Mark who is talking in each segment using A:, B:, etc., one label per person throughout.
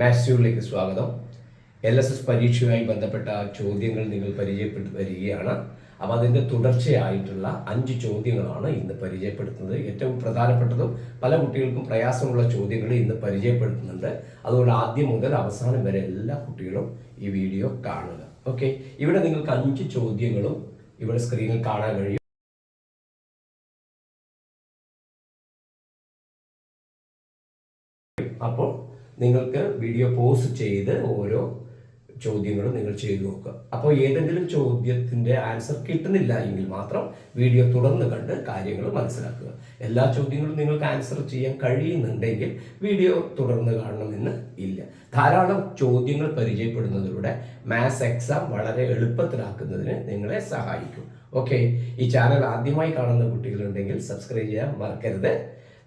A: മാത്സ്യൂളിലേക്ക് സ്വാഗതം. L S S പരീക്ഷയുമായി ബന്ധപ്പെട്ട ചോദ്യങ്ങൾ നിങ്ങൾ പരിചയപ്പെട്ടു വരികയാണ്. അപ്പോൾ അതിന്റെ തുടർച്ചയായിട്ടുള്ള അഞ്ച് ചോദ്യങ്ങളാണ് ഇന്ന് പരിചയപ്പെടുത്തുന്നത്. ഏറ്റവും പ്രധാനപ്പെട്ടതും പല കുട്ടികൾക്കും പ്രയാസമുള്ള ചോദ്യങ്ങൾ ഇന്ന് പരിചയപ്പെടുത്തുന്നുണ്ട്. അതുകൊണ്ട് ആദ്യം മുതൽ അവസാനം വരെ എല്ലാ കുട്ടികളും ഈ വീഡിയോ കാണുക. ഓക്കെ? ഇവിടെ നിങ്ങൾക്ക് അഞ്ച് ചോദ്യങ്ങളും ഇവിടെ സ്ക്രീനിൽ കാണാൻ കഴിയും. അപ്പോൾ നിങ്ങൾക്ക് വീഡിയോ പോസ് ചെയ്ത് ഓരോ ചോദ്യങ്ങളും നിങ്ങൾ ചെയ്തു നോക്കുക. അപ്പോൾ ഏതെങ്കിലും ചോദ്യത്തിന്റെ ആൻസർ കിട്ടുന്നില്ല എങ്കിൽ മാത്രം വീഡിയോ തുടർന്ന് കണ്ട് കാര്യങ്ങൾ മനസ്സിലാക്കുക. എല്ലാ ചോദ്യങ്ങളും നിങ്ങൾക്ക് ആൻസർ ചെയ്യാൻ കഴിയുന്നുണ്ടെങ്കിൽ വീഡിയോ തുടർന്ന് കാണണമെന്ന് ഇല്ല. ധാരാളം ചോദ്യങ്ങൾ പരിചയപ്പെടുന്നതിലൂടെ മാത്സ് എക്സാം വളരെ എളുപ്പത്തിലാക്കുന്നതിന് നിങ്ങളെ സഹായിക്കും. ഓക്കെ ഈ ചാനൽ ആദ്യമായി കാണുന്ന കുട്ടികളുണ്ടെങ്കിൽ സബ്സ്ക്രൈബ് ചെയ്യാൻ മറക്കരുത്.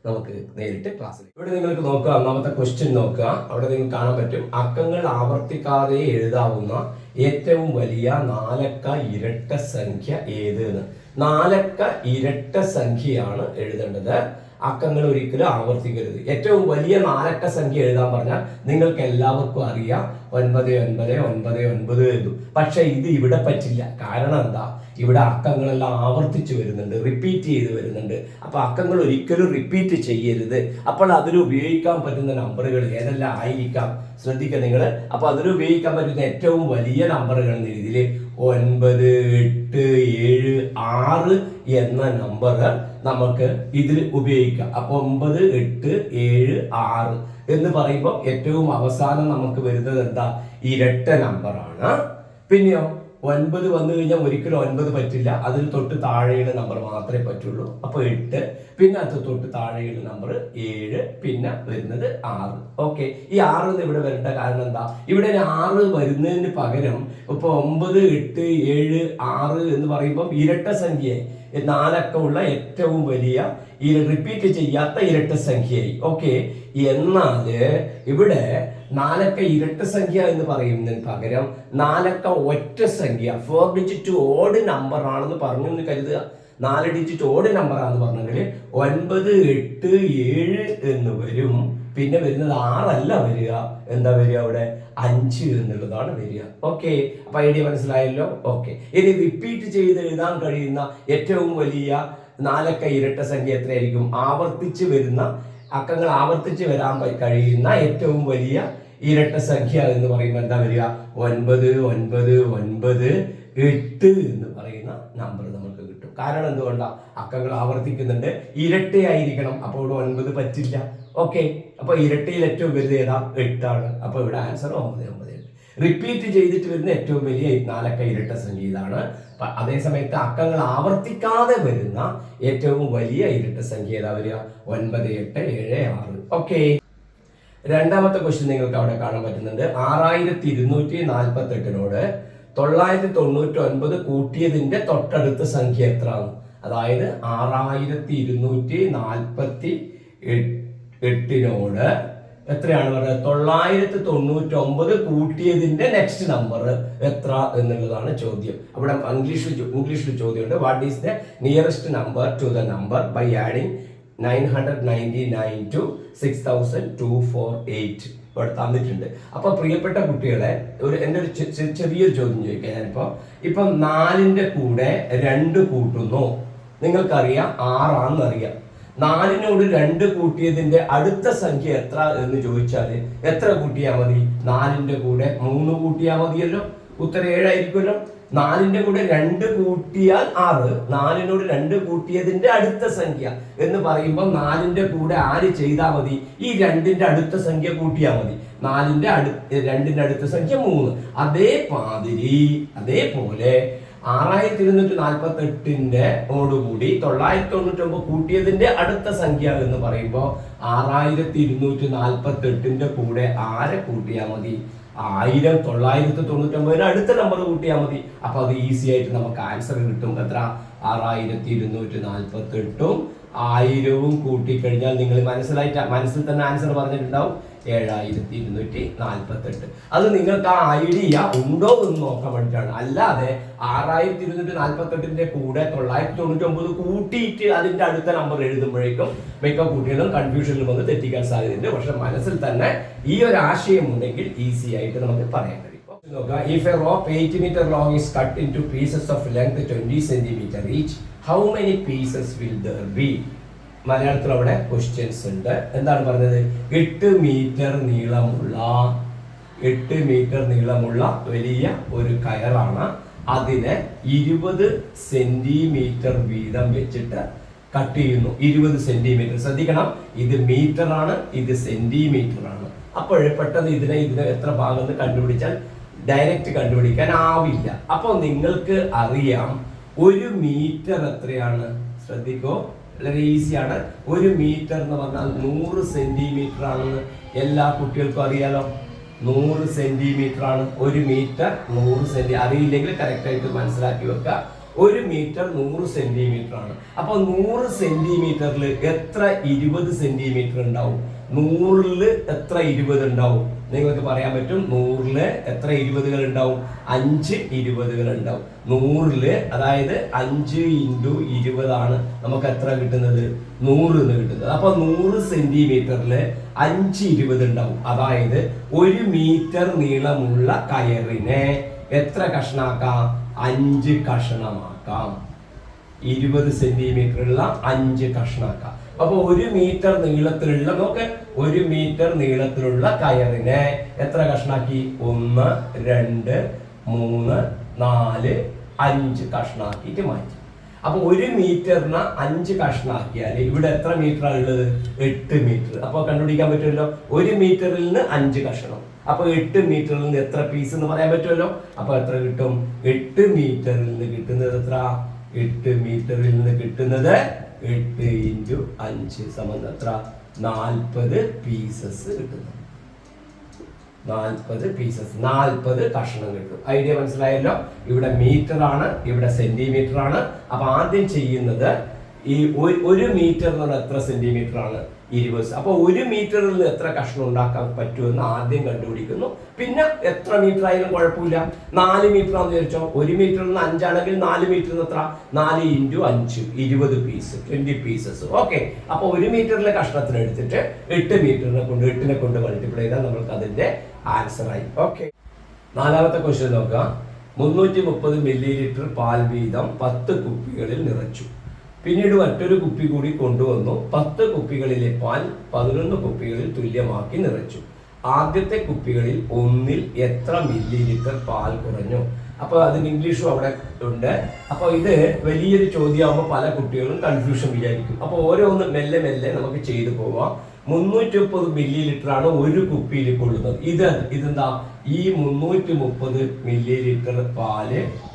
A: നമുക്ക് നേരിട്ട് ക്ലാസ്സിൽ ഇവിടെ നിങ്ങൾക്ക് നോക്കുക ഒന്നാമത്തെ ക്വസ്റ്റ്യൻ നോക്കുക. അവിടെ നിങ്ങൾക്ക് കാണാൻ പറ്റും അക്കങ്ങൾ ആവർത്തിക്കാതെ എഴുതാവുന്ന ഏറ്റവും വലിയ നാലക്ക ഇരട്ട സംഖ്യ ഏത് നാലക്ക ഇരട്ട സംഖ്യയാണ് എഴുതേണ്ടത്. അക്കങ്ങൾ ഒരിക്കലും ആവർത്തിക്കരുത്. ഏറ്റവും വലിയ നാലക്ക സംഖ്യ എഴുതാൻ പറഞ്ഞാൽ നിങ്ങൾക്ക് എല്ലാവർക്കും അറിയാം ഒൻപത് ഒൻപത് ഒൻപത് ഒൻപത് പക്ഷെ ഇത് ഇവിടെ പറ്റില്ല. കാരണം എന്താ? ഇവിടെ അക്കങ്ങളെല്ലാം ആവർത്തിച്ചു വരുന്നുണ്ട് റിപ്പീറ്റ് ചെയ്ത് വരുന്നുണ്ട്. അപ്പോൾ അക്കങ്ങൾ ഒരിക്കലും റിപ്പീറ്റ് ചെയ്യരുത്. അപ്പോൾ അതിൽ ഉപയോഗിക്കാൻ പറ്റുന്ന നമ്പറുകൾ ഏതെല്ലാം ആയിരിക്കാം? ശ്രദ്ധിക്കുക നിങ്ങൾ അപ്പോൾ അതിൽ ഉപയോഗിക്കാൻ പറ്റുന്ന ഏറ്റവും വലിയ നമ്പറുകൾ എന്ന രീതിയിൽ ഒൻപത് എട്ട് ഏഴ് ആറ് എന്ന നമ്പർ നമുക്ക് ഇതിൽ ഉപയോഗിക്കാം. അപ്പോൾ ഒമ്പത് എട്ട് ഏഴ് ആറ് എന്ന് പറയുമ്പോൾ ഏറ്റവും അവസാനം നമുക്ക് വരുന്നത് എന്താ? ഇരട്ട നമ്പറാണ് പിന്നെയോ? ഒൻപത് വന്നു കഴിഞ്ഞാൽ ഒരിക്കലും ഒൻപത് പറ്റില്ല. അതിൽ തൊട്ട് താഴെയുള്ള നമ്പർ മാത്രമേ പറ്റുള്ളൂ. അപ്പോൾ എട്ട് പിന്നെ അത് തൊട്ട് താഴെയുള്ള നമ്പർ ഏഴ് പിന്നെ വരുന്നത് ആറ്. ഓക്കെ ഈ ആറ് എന്ന് ഇവിടെ വരേണ്ട കാരണം എന്താ? ഇവിടെ ആറ് വരുന്നതിന് പകരം ഇപ്പൊ ഒമ്പത് എട്ട് ഏഴ് ആറ് എന്ന് പറയുമ്പോൾ ഇരട്ട സംഖ്യയായി. നാലക്കമുള്ള ഏറ്റവും വലിയ ഈ റിപ്പീറ്റ് ചെയ്യാത്ത ഇരട്ട സംഖ്യയായി. ഓക്കെ എന്നാൽ ഇവിടെ നാലക്ക ഇരട്ട സംഖ്യ എന്ന് പറയുന്നതിന് പകരം നാലക്ക ഒറ്റ സംഖ്യ. ഫോർ ഡിജിറ്റ് ഓഡ് നമ്പർ ആണെന്ന് പറഞ്ഞു എന്ന് കരുതുക. നാല് ഡിജിറ്റ് ഓഡ് നമ്പർ ആണെന്ന് പറഞ്ഞെങ്കിൽ ഒൻപത് എട്ട് ഏഴ് എന്ന് വരും. പിന്നെ വരുന്നത് ആറല്ല വരിക. എന്താ വരിക അവിടെ? അഞ്ച് എന്നുള്ളതാണ് വരിക. ഓക്കെ അപ്പൊ ഐഡിയ മനസ്സിലായല്ലോ? ഓക്കെ ഇനി റിപ്പീറ്റ് ചെയ്ത് എഴുതാൻ കഴിയുന്ന ഏറ്റവും വലിയ നാലക്ക ഇരട്ട സംഖ്യ എത്രയായിരിക്കും? ആവർത്തിച്ച് വരുന്ന അക്കങ്ങൾ ആവർത്തിച്ച് വരാൻ കഴിയുന്ന ഏറ്റവും വലിയ ഇരട്ട സംഖ്യ എന്ന് പറയുമ്പോൾ എന്താ വരിക? ഒൻപത് ഒൻപത് ഒൻപത് എട്ട് എന്ന് പറയുന്ന നമ്പർ നമുക്ക് കിട്ടും. കാരണം എന്തുകൊണ്ടാണ് അക്കങ്ങൾ ആവർത്തിക്കുന്നുണ്ട്. ഇരട്ടയായിരിക്കണം അപ്പോൾ ഇവിടെ ഒൻപത് പറ്റില്ല. ഓക്കെ അപ്പോൾ ഇരട്ടയിൽ ഏറ്റവും വലുത് ഏതാ? എട്ടാണ്. അപ്പോൾ ഇവിടെ ആൻസർ ഒമ്പത് ഒമ്പത് എട്ട്. റിപ്പീറ്റ് ചെയ്തിട്ട് വരുന്ന ഏറ്റവും വലിയ നാലക്ക ഇരട്ട സംഖ്യ ഇതാണ്. അതേസമയത്ത് അതേ സമയത്ത് അക്കങ്ങൾ ആവർത്തിക്കാതെ വരുന്ന ഏറ്റവും വലിയ ഇരട്ട സംഖ്യ ഏതാ വരിക? ഒൻപത് എട്ട് ഏഴ് ആറ്. ഓക്കെ രണ്ടാമത്തെ ക്വസ്റ്റ്യൻ നിങ്ങൾക്ക് അവിടെ കാണാൻ പറ്റുന്നുണ്ട്. ആറായിരത്തി ഇരുന്നൂറ്റി നാൽപ്പത്തി എട്ടിനോട് തൊള്ളായിരത്തി തൊണ്ണൂറ്റി ഒൻപത് കൂട്ടിയതിന്റെ തൊട്ടടുത്ത സംഖ്യ എത്രയാണ് അതായത് ആറായിരത്തി ഇരുന്നൂറ്റി നാൽപ്പത്തി എട്ടിനോട് എത്രയാണ് പറയുന്നത് തൊള്ളായിരത്തി തൊണ്ണൂറ്റി ഒമ്പത് കൂട്ടിയതിന്റെ നെക്സ്റ്റ് നമ്പർ എത്ര എന്നുള്ളതാണ് ചോദ്യം. അവിടെ ഇംഗ്ലീഷിൽ ഇംഗ്ലീഷിൽ ചോദ്യമുണ്ട്. What is the nearest number to the number by adding ഇവിടെ തന്നിട്ടുണ്ട്. അപ്പോൾ പ്രിയപ്പെട്ട കുട്ടികളെ ഒരു എന്റെ ഒരു ചെറിയൊരു ചോദ്യം ചോദിക്കാം ഞാനിപ്പോ. ഇപ്പൊ നാലിന്റെ കൂടെ രണ്ട് കൂട്ടുന്നു. നിങ്ങൾക്കറിയാം ആറാണെന്ന് അറിയാം നാലിനോട് രണ്ട് കൂട്ടിയതിന്റെ അടുത്ത സംഖ്യ എത്ര എന്ന് ചോദിച്ചാൽ എത്ര കൂട്ടിയാൽ മതി? നാലിന്റെ കൂടെ മൂന്ന് കൂട്ടിയാൽ മതിയല്ലോ. ഉത്തരം ഏഴായിരിക്കുമല്ലോ. നാലിന്റെ കൂടെ രണ്ട് കൂട്ടിയാൽ ആറ്. നാലിനോട് രണ്ട് കൂട്ടിയതിന്റെ അടുത്ത സംഖ്യ എന്ന് പറയുമ്പോൾ നാലിന്റെ കൂടെ ആര് ചെയ്താൽ മതി? ഈ രണ്ടിന്റെ അടുത്ത സംഖ്യ കൂട്ടിയാൽ മതി. നാലിന്റെ അടു രണ്ടിന്റെ അടുത്ത സംഖ്യ മൂന്ന്. അതേ പാതിരി അതേപോലെ ആറായിരത്തി ഇരുന്നൂറ്റി നാൽപ്പത്തി എട്ടിന്റെ ഓടുകൂടി തൊള്ളായിരത്തി തൊണ്ണൂറ്റി ഒമ്പത് കൂട്ടിയതിന്റെ അടുത്ത സംഖ്യ എന്ന് പറയുമ്പോൾ ആറായിരത്തി ഇരുന്നൂറ്റി നാൽപ്പത്തി എട്ടിന്റെ കൂടെ ആരെ കൂട്ടിയാൽ മതി? ആയിരം തൊള്ളായിരത്തി തൊണ്ണൂറ്റി ഒമ്പതിന് അടുത്ത നമ്പർ കൂട്ടിയാൽ മതി. അപ്പൊ അത് ഈസി ആയിട്ട് നമുക്ക് ആൻസർ കിട്ടും. എത്ര? ആറായിരത്തി ഇരുന്നൂറ്റി നാൽപ്പത്തി എട്ടും ആയിരവും കൂട്ടിക്കഴിഞ്ഞാൽ നിങ്ങൾ മനസ്സിലായിട്ട് മനസ്സിൽ തന്നെ ആൻസർ പറഞ്ഞിട്ടുണ്ടാവും. ഏഴായിരത്തി ഇരുന്നൂറ്റി നാൽപ്പത്തെട്ട് അത് നിങ്ങൾക്ക് ആ ഐഡിയ ഉണ്ടോ എന്ന് നോക്കാൻ വേണ്ടിയിട്ടാണ്. അല്ലാതെ ആറായിരത്തി ഇരുന്നൂറ്റി നാൽപ്പത്തെട്ടിന്റെ കൂടെ തൊള്ളായിരത്തി തൊണ്ണൂറ്റി ഒമ്പത് കൂട്ടിയിട്ട് അതിന്റെ അടുത്ത നമ്പർ എഴുതുമ്പോഴേക്കും മിക്ക കുട്ടികളും കൺഫ്യൂഷനിൽ വന്ന് തെറ്റിക്കാൻ സാധ്യതയുണ്ട്. പക്ഷെ മനസ്സിൽ തന്നെ ഈ ഒരു ആശയം ഉണ്ടെങ്കിൽ ഈസി ആയിട്ട് നമുക്ക് പറയാൻ കഴിയും. If a rope eight metre long is cut into pieces of length twenty centimetre each how many pieces will there be മലയാളത്തിൽ അവിടെ ക്വസ്റ്റ്യൻസ് ഉണ്ട്. എന്താണ് പറഞ്ഞത്? എട്ട് മീറ്റർ നീളമുള്ള എട്ട് മീറ്റർ നീളമുള്ള വലിയ ഒരു കയറാണ്. അതിനെ ഇരുപത് സെന്റിമീറ്റർ വീതം വെച്ചിട്ട് കട്ട് ചെയ്യുന്നു. ഇരുപത് സെന്റിമീറ്റർ ശ്രദ്ധിക്കണം. ഇത് മീറ്റർ ആണ് ഇത് സെന്റിമീറ്റർ ആണ്. അപ്പോൾ പെട്ടെന്ന് ഇതിനെ ഇതിനെ എത്ര ഭാഗം എന്ന് കണ്ടുപിടിച്ചാൽ ഡയറക്റ്റ് കണ്ടുപിടിക്കാൻ ആവില്ല. അപ്പോൾ നിങ്ങൾക്ക് അറിയാം ഒരു മീറ്റർ എത്രയാണ്? ശ്രദ്ധിക്കോ. വളരെ ഈസിയാണ്. ഒരു മീറ്റർ എന്ന് പറഞ്ഞാൽ നൂറ് സെന്റിമീറ്റർ ആണെന്ന് എല്ലാ കുട്ടികൾക്കും അറിയാലോ. നൂറ് സെന്റിമീറ്റർ ആണ്. ഒരു മീറ്റർ നൂറ് സെന്റി അറിയില്ലെങ്കിൽ കറക്റ്റ് ആയിട്ട് മനസ്സിലാക്കി വെക്കുക. ഒരു മീറ്റർ നൂറ് സെന്റിമീറ്റർ ആണ്. അപ്പൊ നൂറ് സെന്റിമീറ്ററിൽ എത്ര ഇരുപത് സെന്റിമീറ്റർ ഉണ്ടാവും? നൂറിൽ എത്ര ഇരുപത് ഉണ്ടാവും? നിങ്ങൾക്ക് പറയാൻ പറ്റും നൂറിൽ എത്ര ഇരുപതുകൾ ഉണ്ടാവും? അഞ്ച് ഇരുപതുകൾ ഉണ്ടാവും. നൂറിൽ അതായത് അഞ്ച് ഇന്റു ഇരുപതാണ് നമുക്ക് എത്ര കിട്ടുന്നത്? നൂറ് എന്ന് കിട്ടുന്നത്. അപ്പൊ നൂറ് സെന്റിമീറ്ററിൽ അഞ്ച് ഇരുപത് ഉണ്ടാവും. അതായത് ഒരു മീറ്റർ നീളമുള്ള കയറിനെ എത്ര കഷ്ണാക്കാം അഞ്ച് കഷണമാക്കാം. ഇരുപത് സെന്റിമീറ്ററുള്ള അഞ്ച് കഷ്ണാക്കാം അപ്പൊ ഒരു മീറ്റർ നീളത്തിലുള്ള നോക്ക് ഒരു മീറ്റർ നീളത്തിലുള്ള കയറിനെ എത്ര കഷ്ണാക്കി? ഒന്ന് രണ്ട് മൂന്ന് നാല് അഞ്ച് കഷ്ണാക്കിയിട്ട് മാറ്റി. അപ്പൊ ഒരു മീറ്ററിന് അഞ്ച് കഷ്ണാക്കിയാൽ ഇവിടെ എത്ര മീറ്ററാണ് ഉള്ളത്? എട്ട് മീറ്റർ. അപ്പൊ കണ്ടുപിടിക്കാൻ പറ്റുമല്ലോ? ഒരു മീറ്ററിൽ നിന്ന് അഞ്ച് കഷ്ണം. അപ്പൊ എട്ട് മീറ്ററിൽ നിന്ന് എത്ര പീസ് എന്ന് പറയാൻ പറ്റുമല്ലോ? അപ്പൊ എത്ര കിട്ടും? എട്ട് മീറ്ററിൽ നിന്ന് കിട്ടുന്നത് എത്ര? എട്ട് മീറ്ററിൽ നിന്ന് കിട്ടുന്നത് എട്ട് ഇന്റു അഞ്ച് സമം എത്ര? നാൽപ്പത് പീസസ് കിട്ടുന്നു. നാൽപ്പത് പീസസ് നാൽപ്പത് കഷ്ണം കിട്ടും. ഐഡിയ മനസ്സിലായല്ലോ? ഇവിടെ മീറ്റർ ആണ് ഇവിടെ സെന്റിമീറ്റർ ആണ്. അപ്പൊ ആദ്യം ചെയ്യുന്നത് ഈ ഒരു- മീറ്റർ എന്ന് പറഞ്ഞാൽ എത്ര സെന്റിമീറ്റർ ആണ് ഇരുപത് അപ്പോൾ ഒരു മീറ്ററിൽ നിന്ന് എത്ര കഷ്ണം ഉണ്ടാക്കാൻ പറ്റുമെന്ന് ആദ്യം കണ്ടുപിടിക്കുന്നു. പിന്നെ എത്ര മീറ്റർ ആയാലും കുഴപ്പമില്ല. നാല് മീറ്റർ ആണെന്ന് വിചാരിച്ചോ. ഒരു മീറ്ററിൽ നിന്ന് അഞ്ചാണെങ്കിൽ നാല് മീറ്ററിൽ എത്ര? നാല് ഇന്റു അഞ്ച്. ഇരുപത് പീസ് ട്വന്റി പീസസ് ഓക്കെ അപ്പോൾ ഒരു മീറ്ററിലെ കഷ്ണത്തിന് എടുത്തിട്ട് എട്ട് മീറ്ററിനെ കൊണ്ട് എട്ടിനെ കൊണ്ട് മൾട്ടിപ്ലൈ ചെയ്താൽ നമ്മൾക്ക് അതിന്റെ ആൻസർ ആയി. ഓക്കെ നാലാമത്തെ ക്വസ്റ്റ്യൻ നോക്കാം. മുന്നൂറ്റി മുപ്പത് മില്ലി ലിറ്റർ പാൽ വീതം പത്ത് കുപ്പികളിൽ നിറച്ചു. പിന്നീട് മറ്റൊരു കുപ്പി കൂടി കൊണ്ടുവന്നു. പത്ത് കുപ്പികളിലെ പാൽ പതിനൊന്ന് കുപ്പികളിൽ തുല്യമാക്കി നിറച്ചു. ആദ്യത്തെ കുപ്പികളിൽ ഒന്നിൽ എത്ര മില്ലി ലിറ്റർ പാൽ കുറഞ്ഞു? അപ്പോൾ അതിന് ഇംഗ്ലീഷും അവിടെ ഉണ്ട്. അപ്പോൾ ഇത് വലിയൊരു ചോദ്യമാകുമ്പോൾ പല കുട്ടികളും കൺഫ്യൂഷൻ വിചാരിക്കും. അപ്പോൾ ഓരോന്ന് മെല്ലെ മെല്ലെ നമുക്ക് ചെയ്തു പോവാം. മുന്നൂറ്റി മുപ്പത് മില്ലി ലിറ്റർ ആണ് ഒരു കുപ്പിയിൽ കൊള്ളുന്നത്. ഇത് ഇതെന്താ? ഈ മുന്നൂറ്റി മുപ്പത് മില്ലി ലിറ്റർ പാൽ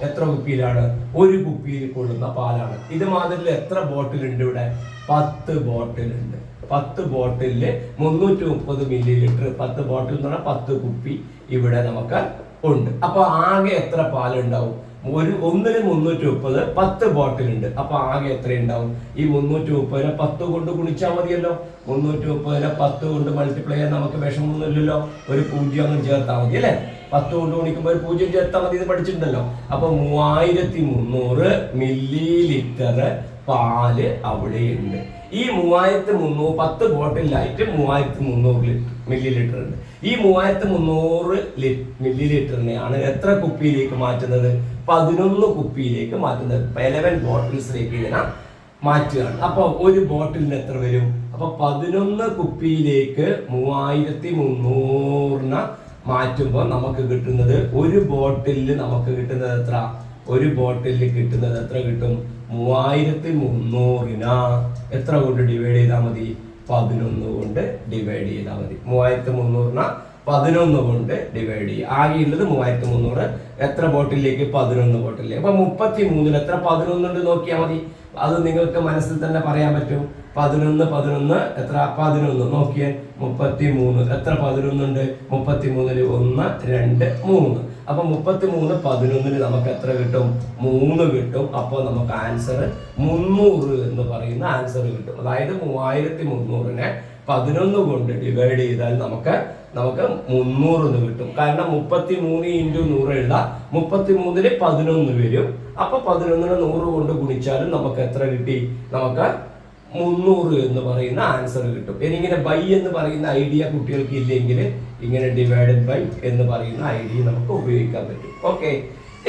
A: എത്ര കുപ്പിയിലാണ്? ഒരു കുപ്പിയിൽ കൊള്ളുന്ന പാലാണ്. ഇത് മാതിരി എത്ര ബോട്ടിൽ ഉണ്ട് ഇവിടെ? പത്ത് ബോട്ടിൽ ഉണ്ട് പത്ത് ബോട്ടിലിൽ മുന്നൂറ്റി മുപ്പത് മില്ലി ലിറ്റർ പത്ത് ബോട്ടിൽ എന്ന് പറഞ്ഞാൽ പത്ത് കുപ്പി ഇവിടെ നമുക്ക് ഉണ്ട്. അപ്പൊ ആകെ എത്ര പാലുണ്ടാവും? ഒരു ഒന്നിന് മുന്നൂറ്റി മുപ്പത് പത്ത് ബോട്ടിൽ ഉണ്ട് അപ്പൊ ആകെ എത്ര ഉണ്ടാവും ഈ മുന്നൂറ്റി മുപ്പതിനെ പത്ത് കൊണ്ട് ഗുണിച്ചാൽ മതിയല്ലോ. മുന്നൂറ്റി മുപ്പതിനെ പത്ത് കൊണ്ട് മൾട്ടിപ്ലൈ ചെയ്യാൻ നമുക്ക് വിഷമമൊന്നുമില്ലല്ലോ ഒരു പൂജ്യം അങ്ങ് ചേർത്താൽ മതി അല്ലേ? പത്ത് കൊണ്ട് ഗുണിക്കുമ്പോൾ ഒരു പൂജ്യം ചേർത്താൽ മതി ഇത് പഠിച്ചിട്ടുണ്ടല്ലോ. അപ്പൊ മൂവായിരത്തി മുന്നൂറ് മില്ലി ലിറ്റർ പാൽ അവിടെയുണ്ട്. ഈ മൂവായിരത്തി മുന്നൂറ് പത്ത് ബോട്ടിലായിട്ട് മൂവായിരത്തി മുന്നൂറ് മില്ലി ലിറ്റർ ഉണ്ട്. ഈ മൂവായിരത്തി മുന്നൂറ് മില്ലി ലിറ്ററിനെയാണ് എത്ര കുപ്പിയിലേക്ക് മാറ്റുന്നത്? പതിനൊന്ന് കുപ്പിയിലേക്ക് മാറ്റുന്നത് ഇലവൻ ബോട്ടിൽസിലേക്ക് ഇതിനെ മാറ്റുകയാണ്. അപ്പോൾ ഒരു ബോട്ടിലിന് എത്ര വരും? അപ്പോൾ പതിനൊന്ന് കുപ്പിയിലേക്ക് മൂവായിരത്തി മുന്നൂറിന് മാറ്റുമ്പോൾ നമുക്ക് കിട്ടുന്നത് ഒരു ബോട്ടിലിൽ നമുക്ക് കിട്ടുന്നത് എത്ര? ഒരു ബോട്ടിലിൽ കിട്ടുന്നത് എത്ര കിട്ടും? മൂവായിരത്തി മുന്നൂറിന്. എത്ര കൊണ്ട് ഡിവൈഡ് ചെയ്താൽ മതി? പതിനൊന്ന് കൊണ്ട് ഡിവൈഡ് ചെയ്താൽ മതി. മൂവായിരത്തി മുന്നൂറിന് പതിനൊന്ന് കൊണ്ട് ഡിവൈഡ് ചെയ്യുക. ആകെയുള്ളത് മൂവായിരത്തി മുന്നൂറ് എത്ര ബോട്ടിലേക്ക്? പതിനൊന്ന് ബോട്ടിലേക്ക്. അപ്പൊ മുപ്പത്തി മൂന്നിൽ എത്ര പതിനൊന്നുണ്ട് നോക്കിയാൽ മതി. അത് നിങ്ങൾക്ക് മനസ്സിൽ തന്നെ പറയാൻ പറ്റും. പതിനൊന്ന് പതിനൊന്ന് എത്ര? പതിനൊന്ന്. നോക്കിയേ. മുപ്പത്തി മൂന്ന് എത്ര പതിനൊന്നുണ്ട് മുപ്പത്തി മൂന്നിൽ ഒന്ന് രണ്ട് മൂന്ന്. അപ്പൊ മുപ്പത്തി മൂന്ന് പതിനൊന്നിന് നമുക്ക് എത്ര കിട്ടും? മൂന്ന് കിട്ടും. അപ്പോൾ നമുക്ക് ആൻസർ മുന്നൂറ് എന്ന് പറയുന്ന ആൻസർ കിട്ടും. അതായത് മൂവായിരത്തി മുന്നൂറിനെ പതിനൊന്ന് കൊണ്ട് ഡിവൈഡ് ചെയ്താൽ നമുക്ക് നമുക്ക് മുന്നൂറ് എന്ന് കിട്ടും. കാരണം മുപ്പത്തി മൂന്ന് ഇന്റു നൂറ് എഴുതാം മുപ്പത്തി മൂന്നിൽ പതിനൊന്ന് വരും. അപ്പൊ പതിനൊന്നിന് നൂറ് കൊണ്ട് ഗുണിച്ചാലും നമുക്ക് എത്ര കിട്ടി? നമുക്ക് മുന്നൂറ് എന്ന് പറയുന്ന ആൻസർ കിട്ടും. ഇനി ഇങ്ങനെ ബൈ എന്ന് പറയുന്ന ഐഡിയ കുട്ടികൾക്ക് ഇല്ലെങ്കിൽ ഇങ്ങനെ ഡിവൈഡഡ് ബൈ എന്ന് പറയുന്ന ഐഡിയ നമുക്ക് ഉപയോഗിക്കാൻ പറ്റും. ഓക്കെ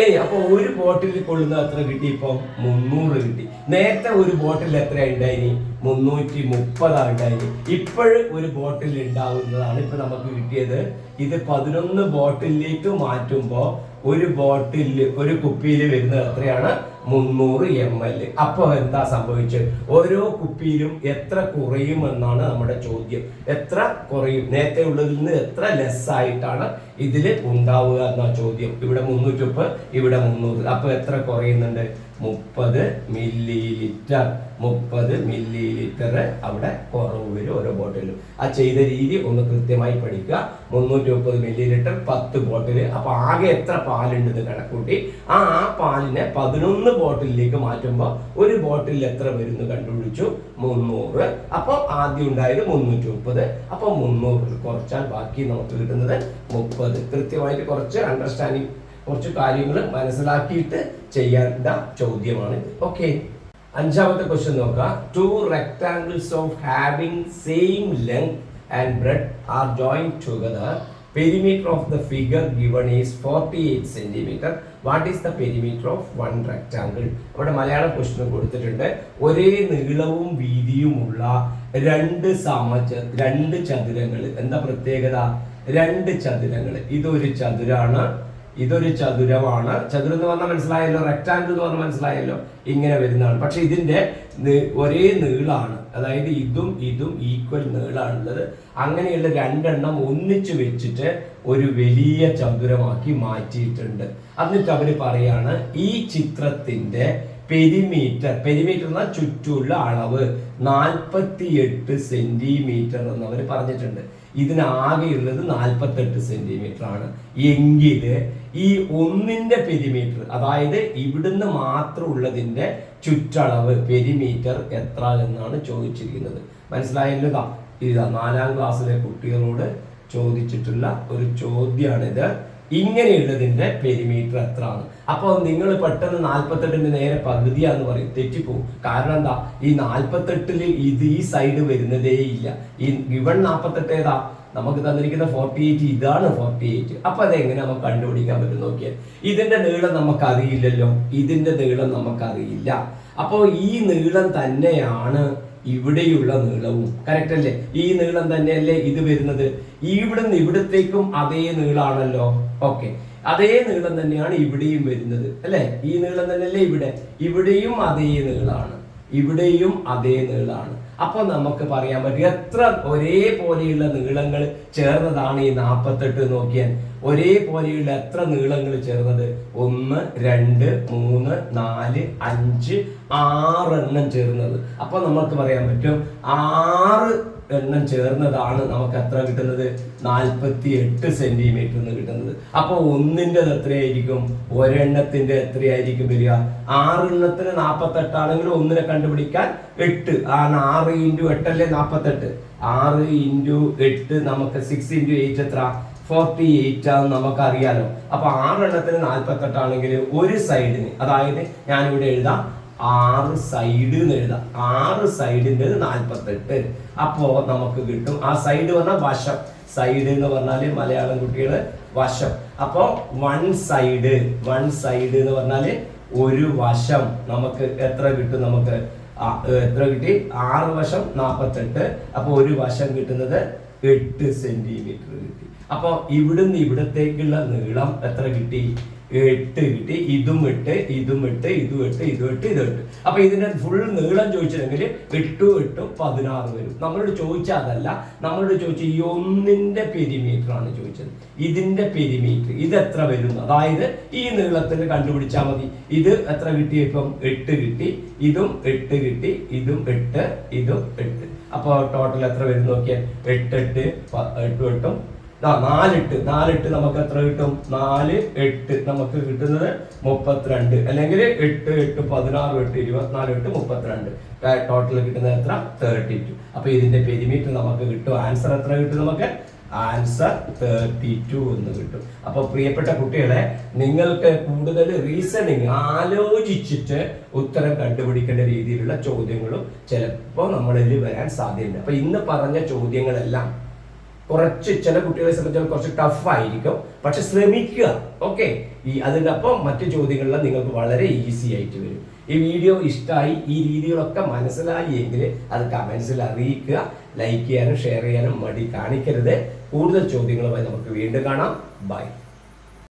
A: ഏയ് അപ്പൊ ഒരു ബോട്ടിൽ കൊള്ളുന്ന എത്ര കിട്ടി ഇപ്പൊ? മുന്നൂറ് കിട്ടി. നേരത്തെ ഒരു ബോട്ടിൽ എത്ര ഉണ്ടായിനി മുന്നൂറ്റി മുപ്പതാണ് ഉണ്ടായിനി ഇപ്പോഴും ഒരു ബോട്ടിൽ ഉണ്ടാവുന്നതാണ് ഇപ്പൊ നമുക്ക് കിട്ടിയത്. ഇത് പതിനൊന്ന് ബോട്ടിലേക്ക് മാറ്റുമ്പോൾ ഒരു ബോട്ടിൽ ഒരു കുപ്പിയിൽ വരുന്നത് എത്രയാണ്? മുന്നൂറ് എം എൽ അപ്പോൾ എന്താ സംഭവിച്ചത്? ഓരോ കുപ്പിയിലും എത്ര കുറയും എന്നാണ് നമ്മുടെ ചോദ്യം. എത്ര കുറയും? നേരത്തെ ഉള്ളതിൽ നിന്ന് എത്ര ലെസ് ആയിട്ടാണ് ഇതിൽ ഉണ്ടാവുക എന്ന ചോദ്യം. ഇവിടെ മുന്നൂറ്റൊപ്പ് ഇവിടെ മുന്നൂറ്. അപ്പൊ എത്ര കുറയുന്നുണ്ട്? മുപ്പത് മില്ലി ലിറ്റർ മുപ്പത് മില്ലി ലിറ്റർ അവിടെ കുറവ് വരും ഓരോ ബോട്ടിലും ആ ചെയ്ത രീതി ഒന്ന് കൃത്യമായി പഠിക്കുക. മുന്നൂറ്റി മുപ്പത് മില്ലി ലിറ്റർ പത്ത് ബോട്ടിൽ അപ്പൊ ആകെ എത്ര പാലുണ്ടെന്ന് കണക്കൂട്ടി ആ ആ പാലിനെ പതിനൊന്ന് ബോട്ടിലേക്ക് മാറ്റുമ്പോൾ ഒരു ബോട്ടിൽ എത്ര വരുന്നു കണ്ടുപിടിച്ചു. മുന്നൂറ്. അപ്പോൾ ആദ്യം ഉണ്ടായത് മുന്നൂറ്റി മുപ്പത് അപ്പോൾ മുന്നൂറ് കുറച്ചാൽ ബാക്കി നമുക്ക് കിട്ടുന്നത് മുപ്പത്. കൃത്യമായിട്ട് കുറച്ച് അണ്ടർസ്റ്റാൻഡിങ് കുറച്ച് കാര്യങ്ങൾ മനസ്സിലാക്കിയിട്ട് ചെയ്യേണ്ട ചോദ്യമാണ്. ഇത് ഓക്കെ അഞ്ചാമത്തെ ക്വസ്റ്റ്യൻ നോക്കുക two rectangles of having same length and breadth are join together of the figure given is forty eight centimetre what is the perimeter of one rectangle അവിടെ മലയാള ക്വസ്റ്റ്യൻ കൊടുത്തിട്ടുണ്ട്. ഒരേ നീളവും വീതിയുമുള്ള രണ്ട് സമച രണ്ട് ചതുരങ്ങൾ. എന്താ പ്രത്യേകത? രണ്ട് ചതുരങ്ങൾ. ഇതൊരു ചതുരാണ്. ഇതൊരു ചതുരമാണ്. ചതുരം എന്ന് പറഞ്ഞാൽ മനസ്സിലായല്ലോ റെക്ടാങ്കിൾ എന്ന് പറഞ്ഞാൽ മനസ്സിലായല്ലോ ഇങ്ങനെ വരുന്നതാണ്. പക്ഷെ ഇതിന്റെ ഒരേ നീളാണ്. അതായത് ഇതും ഇതും ഈക്വൽ നീളാണുള്ളത്. അങ്ങനെയുള്ള രണ്ടെണ്ണം ഒന്നിച്ചു വെച്ചിട്ട് ഒരു വലിയ ചതുരമാക്കി മാറ്റിയിട്ടുണ്ട്. എന്നിട്ട് അവർ പറയാണ് ഈ ചിത്രത്തിന്റെ പെരിമീറ്റർ പെരിമീറ്റർ എന്നാൽ ചുറ്റുമുള്ള അളവ്. നാൽപ്പത്തി എട്ട് സെന്റിമീറ്റർ എന്ന് അവർ പറഞ്ഞിട്ടുണ്ട്. ഇതിനാകെയുള്ളത് നാൽപ്പത്തെട്ട് സെന്റിമീറ്റർ ആണ്. എങ്കിൽ ഈ ഒന്നിന്റെ പെരിമീറ്റർ അതായത് ഇവിടുന്ന് മാത്രം ഉള്ളതിന്റെ ചുറ്റളവ് പെരിമീറ്റർ എത്ര എന്നാണ് ചോദിച്ചിരിക്കുന്നത്. മനസ്സിലായല്ലോ ഇതാ. നാലാം ക്ലാസ്സിലെ കുട്ടികളോട് ചോദിച്ചിട്ടുള്ള ഒരു ചോദ്യമാണിത്. ഇങ്ങനെയുള്ളതിന്റെ പെരിമീറ്റർ എത്ര ആണ് അപ്പോൾ നിങ്ങൾ പെട്ടെന്ന് നാൽപ്പത്തെട്ടിന്റെ നേരെ പകുതിയാന്ന് പറയും തെറ്റിപ്പോവും. കാരണം എന്താ? ഈ നാൽപ്പത്തെട്ടിൽ ഇത് ഈ സൈഡ് വരുന്നതേ ഇല്ല. ഈ ഗിവൺ നാൽപ്പത്തെട്ട് ഏതാ നമുക്ക് തന്നിരിക്കുന്ന ഫോർട്ടി എയ്റ്റ് ഇതാണ് ഫോർട്ടി എയ്റ്റ് അപ്പൊ അതെങ്ങനെ നമുക്ക് കണ്ടുപിടിക്കാൻ പറ്റും നോക്കിയാൽ ഇതിന്റെ നീളം നമുക്ക് അറിയില്ലല്ലോ ഇതിന്റെ നീളം നമുക്കറിയില്ല. അപ്പോൾ ഈ നീളം തന്നെയാണ് ഇവിടെയുള്ള നീളവും. കറക്റ്റ് അല്ലേ? ഈ നീളം തന്നെയല്ലേ ഇത് വരുന്നത്? ഇവിടുന്ന് ഇവിടത്തേക്കും അതേ നീളാണല്ലോ. ഓക്കെ അതേ നീളം തന്നെയാണ് ഇവിടെയും വരുന്നത് അല്ലെ? ഈ നീളം തന്നെയല്ലേ ഇവിടെ? ഇവിടെയും അതേ നീളാണ്. ഇവിടെയും അതേ നീളാണ്. അപ്പൊ നമുക്ക് പറയാൻ പറ്റും എത്ര ഒരേപോലെയുള്ള നീളങ്ങൾ ചേർന്നതാണ് ഈ നാൽപ്പത്തെട്ട് നോക്കിയാൽ. ഒരേപോലെയുള്ള എത്ര നീളങ്ങൾ ചേർന്നത്? ഒന്ന് രണ്ട് മൂന്ന് നാല് അഞ്ച് എണ്ണം ചേർന്നത്. അപ്പൊ നമുക്ക് പറയാൻ പറ്റും ആറ് എണ്ണം ചേർന്നതാണ് നമുക്ക് എത്ര കിട്ടുന്നത്? നാൽപ്പത്തി എട്ട് സെന്റിമീറ്റർ എന്ന് കിട്ടുന്നത്. അപ്പോൾ ഒന്നിന്റെ എത്രയായിരിക്കും? ഒരെണ്ണത്തിന്റെ എത്രയായിരിക്കും വരിക? ആറെണ്ണത്തിന് നാൽപ്പത്തെട്ടാണെങ്കിൽ ഒന്നിനെ കണ്ടുപിടിക്കാൻ എട്ട്. ആണ് ആറ് ഇന്റു എട്ടല്ലേ നാൽപ്പത്തെട്ട് ആറ് ഇന്റു എട്ട് നമുക്ക് സിക്സ് ഇന്റു എയ്റ്റ് എത്ര? ഫോർട്ടി എയ്റ്റ് ആണെന്ന് നമുക്കറിയാലോ. അപ്പൊ ആറെണ്ണത്തിന് നാൽപ്പത്തെട്ടാണെങ്കിൽ ഒരു സൈഡിന് അതായത് ഞാനിവിടെ എഴുതാം. ആറ് സൈഡ് എന്ന് എഴുതാം. ആറ് സൈഡിന്റെ നാൽപ്പത്തെട്ട് അപ്പോ നമുക്ക് കിട്ടും. ആ സൈഡ് പറഞ്ഞാൽ വശം. സൈഡ് എന്ന് പറഞ്ഞാൽ മലയാളം കുട്ടികൾ വശം. അപ്പോ വൺ സൈഡ് വൺ സൈഡ് എന്ന് പറഞ്ഞാൽ ഒരു വശം നമുക്ക് എത്ര കിട്ടും നമുക്ക്? എത്ര കിട്ടി? ആറ് വശം നാൽപ്പത്തെട്ട് അപ്പൊ ഒരു വശം കിട്ടുന്നത് എട്ട് സെന്റിമീറ്റർ കിട്ടി. അപ്പൊ ഇവിടുന്ന് ഇവിടത്തേക്കുള്ള നീളം എത്ര കിട്ടി? എട്ട് കിട്ടി ഇതും ഇട്ട് ഇതും ഇട്ട് ഇതും ഇട്ട് ഇതും ഇട്ട് ഇതും ഇട്ട് അപ്പൊ ഇതിന്റെ ഫുൾ നീളം ചോദിച്ചിട്ടുണ്ടെങ്കിൽ എട്ടും എട്ടും പതിനാറ് വരും. നമ്മളോട് ചോദിച്ചാൽ അതല്ല. നമ്മളോട് ചോദിച്ച ഈ ഒന്നിന്റെ പെരിമീറ്റർ ആണ് ചോദിച്ചത്. ഇതിന്റെ പെരിമീറ്റർ ഇത് എത്ര വരും? അതായത് ഈ നീളത്തിന് കണ്ടുപിടിച്ചാൽ മതി. ഇത് എത്ര കിട്ടി ഇപ്പം? എട്ട് കിട്ടി. ഇതും എട്ട് കിട്ടി. ഇതും എട്ട് ഇതും എട്ട്. അപ്പോൾ ടോട്ടൽ എത്ര വരും നോക്കിയാൽ എട്ട് എട്ട് എട്ടും എട്ടും നാലിട്ട് നാലിട്ട് നമുക്ക് എത്ര കിട്ടും? നാല് എട്ട്. നമുക്ക് കിട്ടുന്നത് മുപ്പത്തിരണ്ട്. അല്ലെങ്കിൽ എട്ട് എട്ട് പതിനാറ് എട്ട് ഇരുപത്തിനാല് എട്ട് മുപ്പത്തിരണ്ട്. ടോട്ടൽ കിട്ടുന്നത് എത്ര? തേർട്ടി ടു അപ്പൊ ഇതിന്റെ പെരിമീറ്റർ നമുക്ക് കിട്ടും. ആൻസർ എത്ര കിട്ടും നമുക്ക്? ആൻസർ തേർട്ടി ടു എന്ന് കിട്ടും. അപ്പൊ പ്രിയപ്പെട്ട കുട്ടികളെ നിങ്ങൾക്ക് കൂടുതൽ റീസണിങ് ആലോചിച്ചിട്ട് ഉത്തരം കണ്ടുപിടിക്കേണ്ട രീതിയിലുള്ള ചോദ്യങ്ങളും ചിലപ്പോൾ നമ്മളിൽ വരാൻ സാധ്യതയുണ്ട്. അപ്പൊ ഇന്ന് പറഞ്ഞ ചോദ്യങ്ങളെല്ലാം കുറച്ച് ചില കുട്ടികളെ സംബന്ധിച്ചാൽ കുറച്ച് ടഫ് ആയിരിക്കും. പക്ഷെ ശ്രമിക്കുക. ഓക്കെ ഈ അതിന്റെ അപ്പം മറ്റു ചോദ്യങ്ങളിൽ നിങ്ങൾക്ക് വളരെ ഈസി ആയിട്ട് വരും. ഈ വീഡിയോ ഇഷ്ടമായി ഈ രീതികളൊക്കെ മനസ്സിലായി എങ്കിൽ അത് കമൻസിൽ അറിയിക്കുക. ലൈക്ക് ചെയ്യാനും ഷെയർ ചെയ്യാനും മടി കാണിക്കരുത്. കൂടുതൽ ചോദ്യങ്ങളുമായി നമുക്ക് വീണ്ടും കാണാം. ബൈ